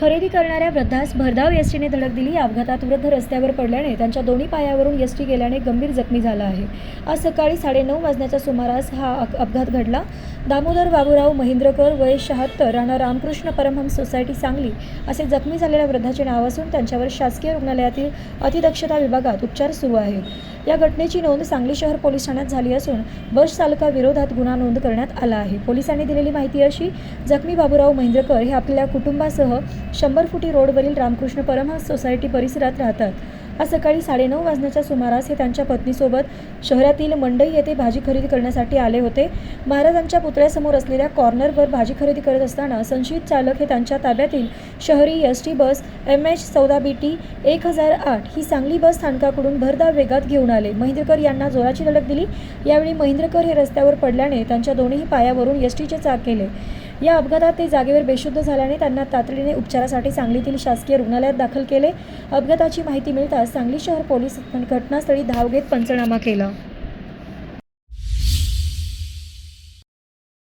खरेदी करणाऱ्या वृद्धास भरधाव एसटीने धडक दिली. या अपघातात वृद्ध रस्त्यावर पडल्याने त्यांच्या दोन्ही पायावरून एसटी गेल्याने गंभीर जखमी झाला आहे. आज सकाळी साडेनऊ वाजण्याच्या सुमारास हा अपघात घडला. दामोदर बाबूराव महेंद्रकर वय शहात्तर राणा रामकृष्ण परमहंस सोसायटी सांगली असे जखमी झालेल्या वृद्धाचे नाव असून त्यांच्यावर शासकीय रुग्णालयातील अतिदक्षता विभागात उपचार सुरू आहेत. या घटनेची नोंद सांगली शहर पोलीस ठाण्यात झाली असून बस चालकाविरोधात गुन्हा नोंद करण्यात आला आहे. पोलिसांनी दिलेली माहिती अशी जखमी बाबूराव महेंद्रकर हे आपल्या कुटुंबासह शंभर फुटी रोडवरील रामकृष्ण परमहंस सोसायटी परिसरात राहतात. आज सकाळी साडेनऊ वाजण्याच्या सुमारास हे त्यांच्या पत्नीसोबत शहरातील मंडई येथे भाजी खरेदी करण्यासाठी आले होते. महाराजांच्या पुतळ्यासमोर असलेल्या कॉर्नरवर भाजी खरेदी करत असताना संशयित चालक हे त्यांच्या ताब्यातील शहरी S T bus M H चौदा बी टी एक हजार आठ ही सांगली बस स्थानकाकडून भरधाव वेगात घेऊन आले. महेंद्रकर यांना जोराची धडक दिली. यावेळी महेंद्रकर हे रस्त्यावर पडल्याने त्यांच्या दोन्ही पायावरून एस टीचे चाक केले या अपघातात ते जागेवर बेशुद्ध झाल्याने त्यांना तातडीने उपचारासाठी सांगलीतील शासकीय रुग्णालयात दाखल केले. अपघाताची माहिती मिळताच सांगली शहर पोलीस घटनास्थळी धाव घेत पंचनामा केला.